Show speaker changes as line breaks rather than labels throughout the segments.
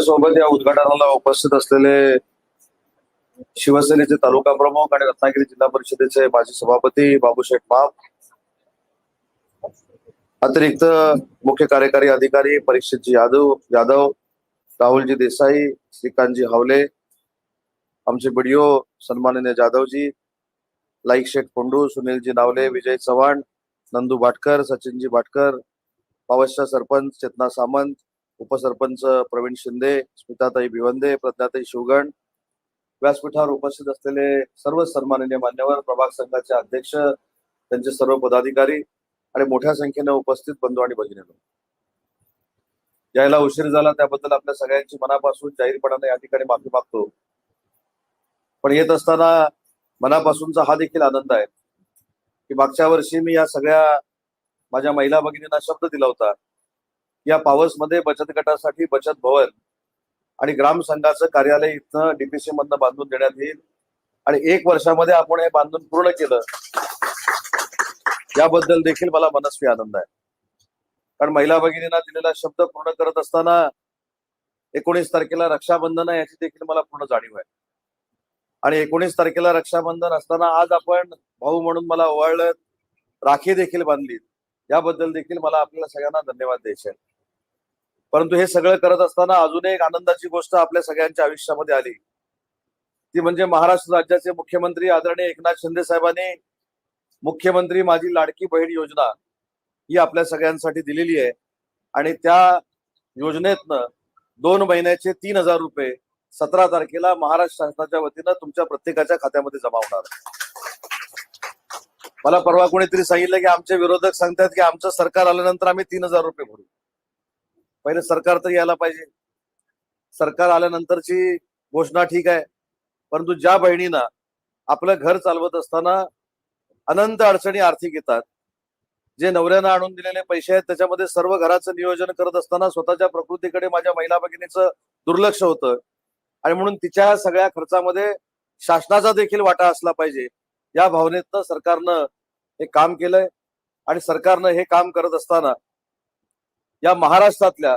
सोबत या उद्घाटनाला उपस्थित असलेले शिवसेनेचे तालुका प्रमुख आणि रत्नागिरी जिल्हा परिषदेचे माजी सभापती बाबूशेठ माप अतिरिक्त मुख्य कार्यकारी अधिकारी परीक्षितजी यादव यादव राहुलजी देसाई श्रीकांतजी हावले आमचे बीडीओ सन्माननीय जाधवजी लाईक शेख कोंडू सुनीलजी नावले विजय चव्हाण नंदू भाटकर सचिनजी भाटकर पावसच्या सरपंच चेतना सामंत उपसरपंच प्रवीण शिंदे स्मिताताई भिवंदे प्रज्ञाताई शिवगण. व्यासपीठावर उपस्थित असलेले सर्व सन्माननीय मान्यवर प्रभाग संघाचे अध्यक्ष त्यांचे सर्व पदाधिकारी आणि मोठ्या संख्येने उपस्थित बंधू आणि भगिनी यायला उशीर झाला त्याबद्दल आपल्या सगळ्यांची मनापासून जाहीरपणाने या ठिकाणी माफी मागतो. पण येत असताना मनापासूनचा हा देखील आनंद आहे की मागच्या वर्षी मी या सगळ्या माझ्या महिला भगिनींना शब्द दिला होता या पावसमध्ये बचत गटासाठी बचत भवन आणि ग्राम संघाचं कार्यालय इथनं डीपीसी मधनं बांधून देण्यात येईल. आणि एक वर्षामध्ये आपण हे बांधून पूर्ण केलं याबद्दल देखील मला मनस्वी आनंद आहे. कारण महिला भगिनींना दिलेला शब्द पूर्ण करत असताना एकोणीस तारखेला रक्षाबंधन आहे याची देखील मला पूर्ण जाणीव आहे. आणि एकोणीस तारखेला रक्षाबंधन असताना आज आपण भाऊ म्हणून मला ओवाळलं राखी देखील बांधली. याबद्दल देखील मला आपल्याला सगळ्यांना धन्यवाद द्यायचे आहेत. परंतु हे सगळं करत असताना अजून एक आनंदाची गोष्ट आपल्या सगळ्यांच्या आयुष्यामध्ये आली. ती म्हणजे महाराष्ट्र राज्याचे मुख्यमंत्री आदरणीय एकनाथ शिंदे साहेबांनी मुख्यमंत्री माझी लाडकी बहीण योजना ही आपल्या सगळ्यांसाठी दिलेली आहे. आणि त्या योजनेतनं दोन महिन्याचे तीन हजार रुपये सतरा तारखेला महाराष्ट्र शासनाच्या वतीनं तुमच्या प्रत्येकाच्या खात्यामध्ये जमा होणार. मला परवा कोणीतरी सांगितलं की आमचे विरोधक सांगतात की आमचं सरकार आल्यानंतर आम्ही तीन हजार रुपये भरू. पहिले सरकार तर यायला पाहिजे. सरकार आल्यानंतरची घोषणा ठीक आहे. परंतु ज्या बहिणींना आपलं घर चालवत असताना अनंत अडचणी आर्थिक येतात. जे नवऱ्यानं आणून दिलेले पैसे आहेत त्याच्यामध्ये सर्व घराचं नियोजन करत असताना स्वतःच्या प्रकृतीकडे माझ्या महिला भगिनीचं दुर्लक्ष होतं. आणि म्हणून तिच्या सगळ्या खर्चामध्ये शासनाचा देखील वाटा असला पाहिजे. या भावनेतनं सरकारनं हे काम केलंय. आणि सरकारनं हे काम करत असताना या महाराष्ट्रातल्या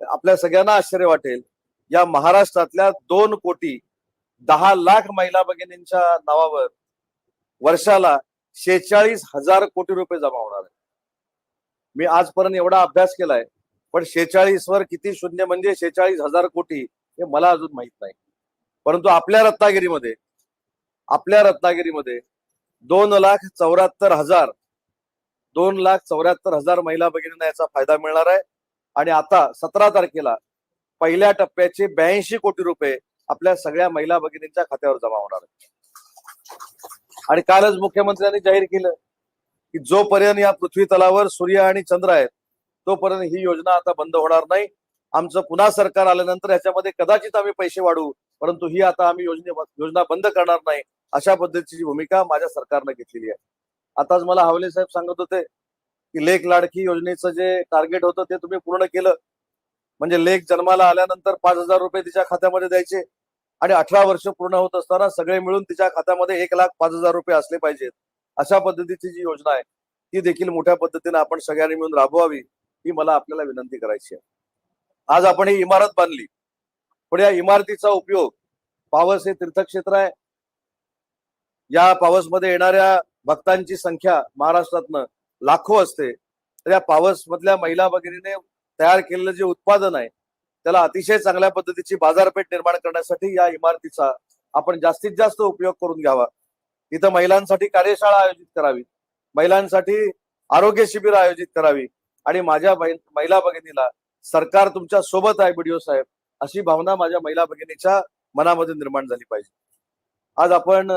आपल्या सगळ्यांना आश्चर्य वाटेल. या महाराष्ट्रातल्या दोन कोटी दहा लाख महिला भगिनींच्या नावावर वर्षाला शेहेचाळीस हजार कोटी रुपये जमा होणार आहे मी आजपर्यंत एवढा अभ्यास केलाय पण शेहेचाळीस वर किती शून्य म्हणजे शेहेचाळीस हजार कोटी हे मला अजून माहीत नाही. परंतु आपल्या रत्नागिरीमध्ये आपल्या रत्नागिरीमध्ये दोन लाख चौऱ्याहत्तर हजार दोन लाख चौऱ्याहत्तर हजार महिला भगिनींना याचा फायदा मिळणार आहे. आणि आता सतरा तारखेला पहिल्या टप्प्याचे ब्याऐंशी कोटी रुपये आपल्या सगळ्या महिला भगिनींच्या खात्यावर जमा होणार आहे आणि कालच मुख्यमंत्र्यांनी जाहीर केलं की जोपर्यंत या पृथ्वी तलावर सूर्य आणि चंद्र आहेत तोपर्यंत ही योजना आता बंद होणार नाही. आमचं पुन्हा सरकार आल्यानंतर याच्यामध्ये कदाचित आम्ही पैसे वाढवू परंतु ही आता आम्ही योजने योजना बंद करणार नाही अशा पद्धतीची भूमिका माझ्या सरकारनं घेतलेली आहे. आताच मला हावले साहेब सांगत होते की लेख लाडकी योजनेचं जे टार्गेट होतं ते तुम्ही पूर्ण केलं. म्हणजे लेख जन्माला आल्यानंतर पाच हजार रुपये तिच्या खात्यामध्ये द्यायचे आणि अठरा वर्ष पूर्ण होत असताना सगळे मिळून तिच्या खात्यामध्ये एक लाख पाच हजार रुपये असले पाहिजेत. अशा पद्धतीची जी योजना आहे ती देखील मोठ्या पद्धतीने आपण सगळ्यांनी मिळून राबवावी ही मला आपल्याला विनंती करायची आहे. आज आपण ही इमारत बांधली. पण या इमारतीचा उपयोग पावस हे तीर्थक्षेत्र आहे. या पावसमध्ये येणाऱ्या भक्तांची संख्या महाराष्ट्रातनं लाखो असते. तर या पावस मधल्या महिला भगिनीने तयार केलेलं जे उत्पादन आहे त्याला अतिशय चांगल्या पद्धतीची बाजारपेठ निर्माण करण्यासाठी या इमारतीचा आपण जास्तीत जास्त उपयोग करून घ्यावा. इथं महिलांसाठी कार्यशाळा आयोजित करावी महिलांसाठी आरोग्य शिबिर आयोजित करावी आणि माझ्या महिला भगिनीला सरकार तुमच्यासोबत आहे बीडीओ साहेब अशी भावना माझ्या महिला भगिनीच्या मनामध्ये निर्माण झाली पाहिजे. आज आपण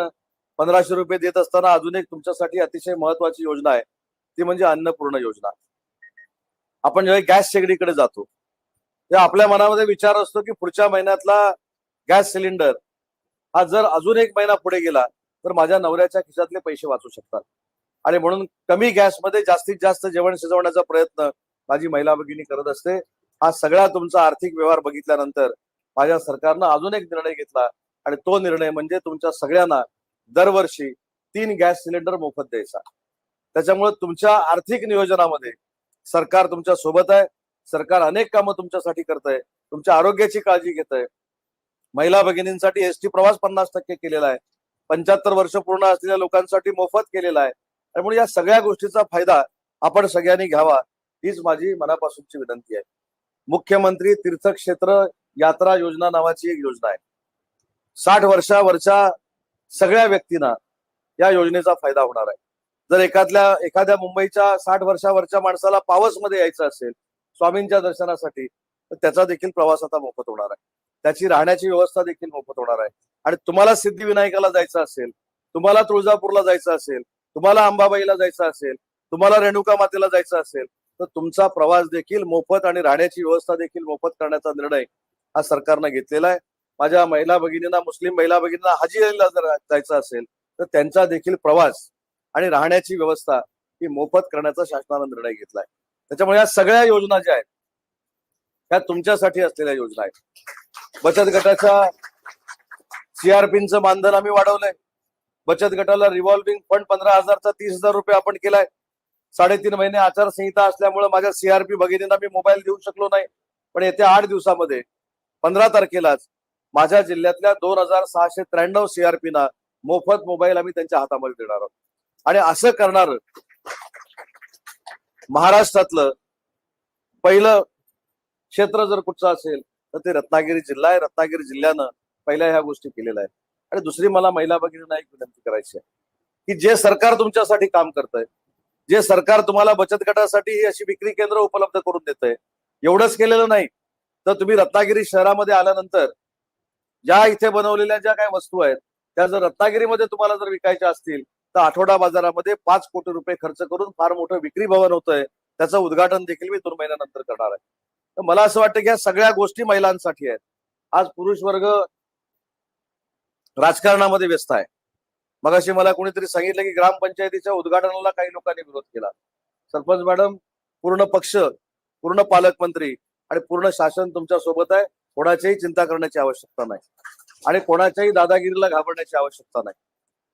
पंधराशे रुपये देत असताना अजून एक तुमच्यासाठी अतिशय महत्वाची योजना आहे. ती म्हणजे अन्नपूर्ण योजना. आपण जेव्हा गॅस शेगडीकडे जातो तेव्हा आपल्या मनामध्ये विचार असतो की पुढच्या महिन्यातला गॅस सिलेंडर हा जर अजून एक महिना पुढे गेला तर माझ्या नवऱ्याच्या खिशातले पैसे वाचू शकतात. आणि म्हणून कमी गॅसमध्ये जास्तीत जास्त जेवण शिजवण्याचा प्रयत्न माझी महिला भगिनी करत असते. हा सगळा तुमचा आर्थिक व्यवहार बघितल्यानंतर माझ्या सरकारनं अजून एक निर्णय घेतला आणि तो निर्णय म्हणजे तुमच्या सगळ्यांना दरवर्षी तीन गॅस सिलेंडर मोफत द्यायचा. त्याच्यामुळे तुमच्या आर्थिक नियोजनामध्ये सरकार तुमच्यासोबत आहे. सरकार अनेक कामं तुमच्यासाठी करत आहे तुमच्या आरोग्याची काळजी घेत आहे महिला भगिनींसाठी एसटी प्रवास पन्नास टक्के केलेला आहे. पंच्याहत्तर वर्ष पूर्ण असलेल्या लोकांसाठी मोफत केलेला आहे. त्यामुळे या सगळ्या गोष्टीचा फायदा आपण सगळ्यांनी घ्यावा हीच माझी मनापासूनची विनंती आहे. मुख्यमंत्री तीर्थक्षेत्र यात्रा योजना नावाची एक योजना आहे. साठ वर्षावरच्या सगळ्या व्यक्तींना या योजनेचा फायदा होणार आहे. जर एखाद्या एखाद्या मुंबईच्या साठ वर्षावरच्या माणसाला पावसमध्ये यायचं असेल स्वामींच्या दर्शनासाठी तर त्याचा देखील प्रवास आता मोफत होणार आहे. त्याची राहण्याची व्यवस्था देखील मोफत होणार आहे. आणि तुम्हाला सिद्धिविनायकाला जायचं असेल तुम्हाला तुळजापूरला जायचं असेल तुम्हाला अंबाबाईला जायचं असेल तुम्हाला रेणुका मातेला जायचं असेल तर तुमचा प्रवास देखील मोफत आणि राहण्याची व्यवस्था देखील मोफत करण्याचा निर्णय हा सरकारनं घेतलेला आहे. माझ्या महिला भगिनींना मुस्लिम महिला भगिनींना हजी अलीला जर जायचं असेल तर त्यांचा देखील प्रवास आणि राहण्याची व्यवस्था ही मोफत करण्याचा शासनानं निर्णय घेतलाय. त्याच्यामुळे या सगळ्या योजना ज्या आहेत ह्या तुमच्यासाठी असलेल्या योजना आहेत. बचत गटाच्या सीआरपीचं मानधन आम्ही वाढवलंय. बचत गटाला रिव्हॉल्विंग फंड पंधरा हजारचा तीस हजार रुपये आपण केलाय. साडेतीन महिने आचारसंहिता असल्यामुळे माझ्या सीआरपी भगिनींना मी मोबाईल देऊ शकलो नाही. पण येत्या आठ दिवसामध्ये पंधरा तारखेलाच माझ्या जिल्ह्यातल्या दोन हजार सहाशे त्र्याण्णव सीआरपीना मोफत मोबाईल आम्ही त्यांच्या हातामध्ये देणार आहोत. आणि असं करणार महाराष्ट्रातलं पहिलं क्षेत्र जर कुठचं असेल तर ते रत्नागिरी जिल्हा आहे. रत्नागिरी जिल्ह्यानं पहिल्या ह्या गोष्टी केलेल्या आहेत. आणि दुसरी मला महिला भगिनींना एक विनंती करायची आहे की जे सरकार तुमच्यासाठी काम करत आहे जे सरकार तुम्हाला बचत गटासाठी ही अशी विक्री केंद्र उपलब्ध करून देत आहे एवढंच केलेलं नाही. तर तुम्ही रत्नागिरी शहरामध्ये आल्यानंतर ज्या इथे बनवलेल्या ज्या काही वस्तू आहेत त्या जर रत्नागिरीमध्ये तुम्हाला जर विकायच्या असतील तर आठवडा बाजारामध्ये पाच कोटी रुपये खर्च करून फार मोठं विक्री भवन होतंय. त्याचं उद्घाटन देखील मी दोन महिन्यानंतर करणार आहे. तर मला असं वाटतं की ह्या सगळ्या गोष्टी महिलांसाठी आहेत. आज पुरुष वर्ग राजकारणामध्ये व्यस्त आहे. मगाशी मला कोणीतरी सांगितलं की ग्रामपंचायतीच्या उद्घाटनाला काही लोकांनी विरोध केला. सरपंच मॅडम पूर्ण पक्ष पूर्ण पालकमंत्री आणि पूर्ण शासन तुमच्यासोबत आहे. कोणाचीही चिंता करण्याची आवश्यकता नाही. आणि कोणाच्याही दादागिरीला घाबरण्याची आवश्यकता नाही.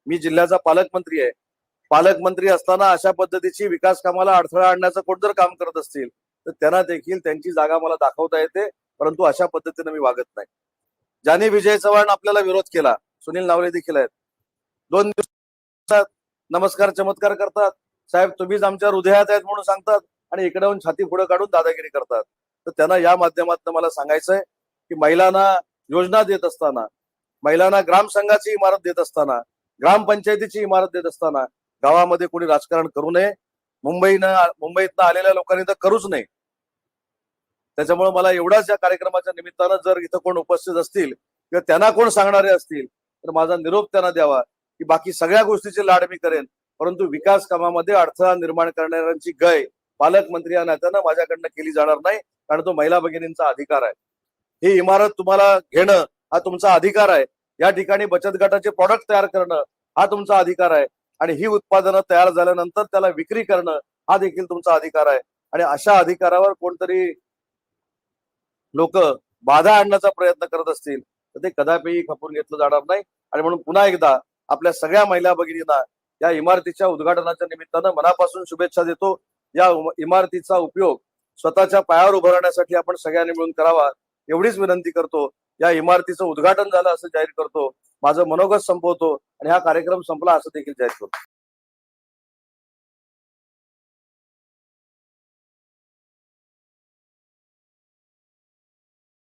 मी जिल्ह्याचा पालकमंत्री आहे. पालकमंत्री असताना अशा पद्धतीची विकास कामाला अडथळा आणण्याचं कोण जर काम करत असतील तर त्यांना देखील त्यांची जागा मला दाखवता येते परंतु अशा पद्धतीने मी वागत नाही. ज्याने विजय चव्हाण आपल्याला विरोध केला सुनील नावले देखील आहेत. दोन दिवसात नमस्कार चमत्कार करतात. साहेब तुम्हीच आमच्या हृदयात आहेत म्हणून सांगतात आणि इकडे छाती पुढे काढून दादागिरी करतात. तर त्यांना या माध्यमातून मला सांगायचंय की महिलांना योजना देत असताना महिलांना ग्रामसंघाची इमारत देत असताना ग्रामपंचायतीची इमारत देत असताना गावामध्ये कोणी राजकारण करू नये मुंबईनं मुंबईतनं आलेल्या लोकांनी तर करूच नये. त्याच्यामुळे मला एवढाच या कार्यक्रमाच्या निमित्तानं जर इथं कोण उपस्थित असतील किंवा त्यांना कोण सांगणारे असतील तर माझा निरोप त्यांना द्यावा की बाकी सगळ्या गोष्टीची लाड मी करेन. परंतु विकास कामामध्ये अडथळा निर्माण करणाऱ्यांची गय पालकमंत्री या नात्यानं माझ्याकडनं केली जाणार नाही कारण तो महिला भगिनींचा अधिकार आहे. ही इमारत तुम्हाला घेणं हा तुमचा अधिकार आहे. या ठिकाणी बचत गटाचे प्रॉडक्ट तयार करणं हा तुमचा अधिकार आहे. आणि ही उत्पादनं तयार झाल्यानंतर त्याला विक्री करणं हा देखील तुमचा अधिकार आहे. आणि अशा अधिकारावर कोणतरी लोक बाधा आणण्याचा प्रयत्न करत असतील तर ते कदापिही खपून घेतलं जाणार नाही. आणि म्हणून पुन्हा एकदा आपल्या सगळ्या महिला भगिनींना या इमारतीच्या उद्घाटनाच्या निमित्तानं मनापासून शुभेच्छा देतो. या इमारतीचा उपयोग स्वतःच्या पायावर उभारण्यासाठी आपण सगळ्यांनी मिळून करावा. एवढीच विनंती करतो. या इमारतीचं उद्घाटन झालं असं जाहीर करतो. माझं मनोगत संपवतो आणि हा कार्यक्रम संपला असं देखील जाहीर करतो.